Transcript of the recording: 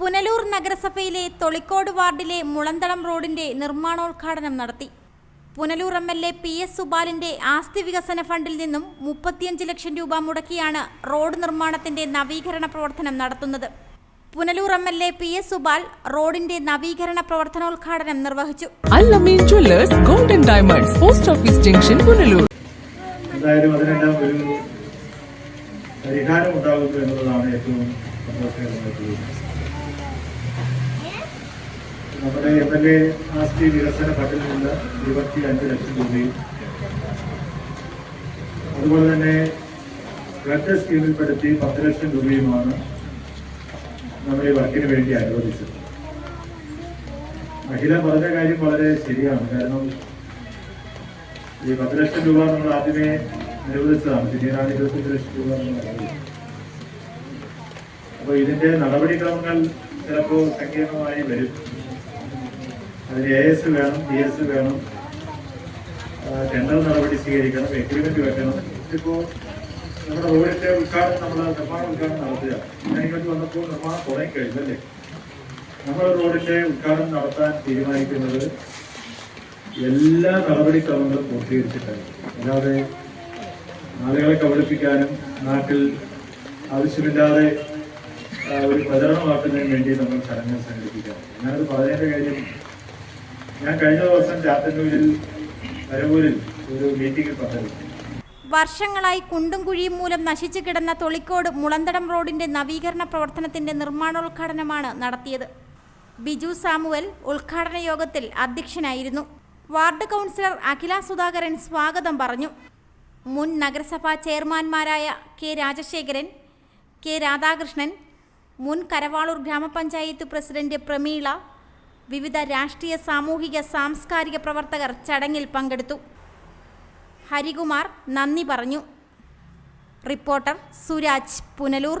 പുനലൂർ നഗരസഭയിലെ തൊളിക്കോട് വാർഡിലെ മുളന്തളം റോഡിന്റെ നിർമ്മാണോദ്ഘാടനം നടത്തി. Punalur M L A P S സുബാലിന്റെ ആസ്തി വികസന ഫണ്ടിൽ നിന്നും മുപ്പത്തിയഞ്ച് ലക്ഷം രൂപ മുടക്കിയാണ് റോഡ് നിർമ്മാണത്തിന്റെ നവീകരണ പ്രവർത്തനം നടത്തുന്നത്. Punalur M L A P S Subal റോഡിന്റെ നവീകരണ പ്രവർത്തനോദ്ഘാടനം നിർവഹിച്ചു. Golden diamonds post office junction Punalur. എന്തായാലും അതിനെല്ലാം ഒരു പരിഹാരം ഉണ്ടാകുന്നു എന്നുള്ളതാണ് ഏറ്റവും സന്തോഷകരമായിട്ടുള്ളത്. നമ്മുടെ എം എൽ എ ആസ്തി വികസന ഫണ്ടിൽ നിന്ന് ഇരുപത്തി അഞ്ച് ലക്ഷം രൂപയും. അതുപോലെ തന്നെ ബ്ലഡ് സ്കീമിൽപ്പെടുത്തി പത്ത് ലക്ഷം രൂപയുമാണ് നമ്മൾ ഈ വർക്കിന് വേണ്ടി അനുവദിച്ചത്. മഹിള പറഞ്ഞ കാര്യം വളരെ ശരിയാണ്. കാരണം ഈ പത്ത് ലക്ഷം രൂപ നമ്മൾ ആദ്യമേ അനുവദിച്ചതാണ്. പിന്നീടാണ് ഇരുപത്തഞ്ച് ലക്ഷം രൂപ നമ്മൾ അനുവദിച്ചത്. അപ്പൊ ഇതിന്റെ നടപടിക്രമങ്ങൾ ചിലപ്പോൾ സങ്കീർണമായി വരും. അതിന് എ എസ് വേണം ബി എസ് വേണം. ടെൻഡർ നടപടി സ്വീകരിക്കണം എഗ്രിമെന്റ് വെക്കണം. ഇപ്പോ നമ്മുടെ റോഡിന്റെ ഉദ്ഘാടനം നമ്മൾ നിർമ്മാണ ഉദ്ഘാടനം നടത്തുക. ഞാൻ ഇങ്ങോട്ട് വന്നപ്പോൾ നിർമ്മാണം തുടങ്ങിക്കഴിഞ്ഞു അല്ലേ? നമ്മൾ റോഡിന്റെ ഉദ്ഘാടനം നടത്താൻ തീരുമാനിക്കുന്നത് എല്ലാ നടപടിക്രമങ്ങളും പൂർത്തീകരിച്ചിട്ടാണ്. അല്ലാതെ ആളുകളെ കബളിപ്പിക്കാനും നാട്ടിൽ ആവശ്യമില്ലാതെ ഒരു പ്രചരണമാക്കുന്നതിന് വേണ്ടി നമ്മൾ ചടങ്ങ് സംഘടിപ്പിക്കാം ഞാനത് പറയേണ്ട കാര്യം ഒരു വർഷങ്ങളായി കുണ്ടും കുഴിയും മൂലം നശിച്ചു കിടന്ന തൊളിക്കോട് മുളന്തടം റോഡിന്റെ നവീകരണ പ്രവർത്തനത്തിന്റെ നിർമ്മാണോദ്ഘാടനമാണ് നടത്തിയത്. ബിജു സാമുവൽ ഉദ്ഘാടന യോഗത്തിൽ അധ്യക്ഷനായിരുന്നു. വാർഡ് കൗൺസിലർ അഖില സുധാകരൻ സ്വാഗതം പറഞ്ഞു. മുൻ നഗരസഭാ ചെയർമാൻമാരായ കെ രാജശേഖരൻ കെ രാധാകൃഷ്ണൻ മുൻ കരവാളൂർ ഗ്രാമപഞ്ചായത്ത് പ്രസിഡന്റ് പ്രമീള വിവിധ രാഷ്ട്രീയ സാമൂഹിക സാംസ്കാരിക പ്രവർത്തകർ ചടങ്ങിൽ പങ്കെടുത്തു. ഹരികുമാർ നന്ദി പറഞ്ഞു. റിപ്പോർട്ടർ സുരാജ് പുനലൂർ.